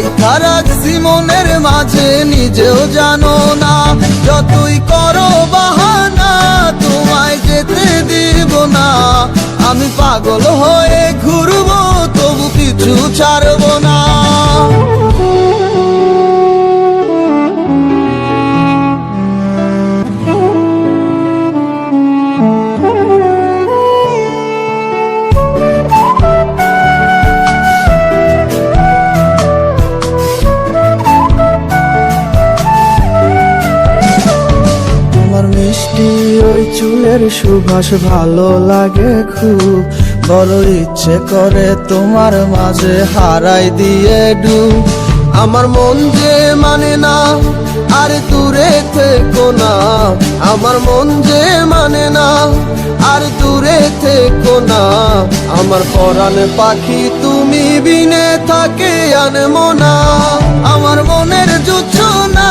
তোমায় তারা মনের মাঝে নিজেও জানো না। যতই করো বাহানা, তোমায় যেতে দিব না। আমি পাগল হয়ে ঘুরবো, তবু কিছু ছাড়বো না। চুলের সুবাস ভালো লাগে খুব। বড় ইচ্ছে করে তোমার মাঝে হারাই দিয়ে ডু আমার মন যে মানে না, আর দূরে থেকো না। আমার মন যে মানে না, আর দূরে থেকো না। আমার পরাণ পাখি তুমি বিনে থাকে আনমো না। আমার মনের জুচ্ছ না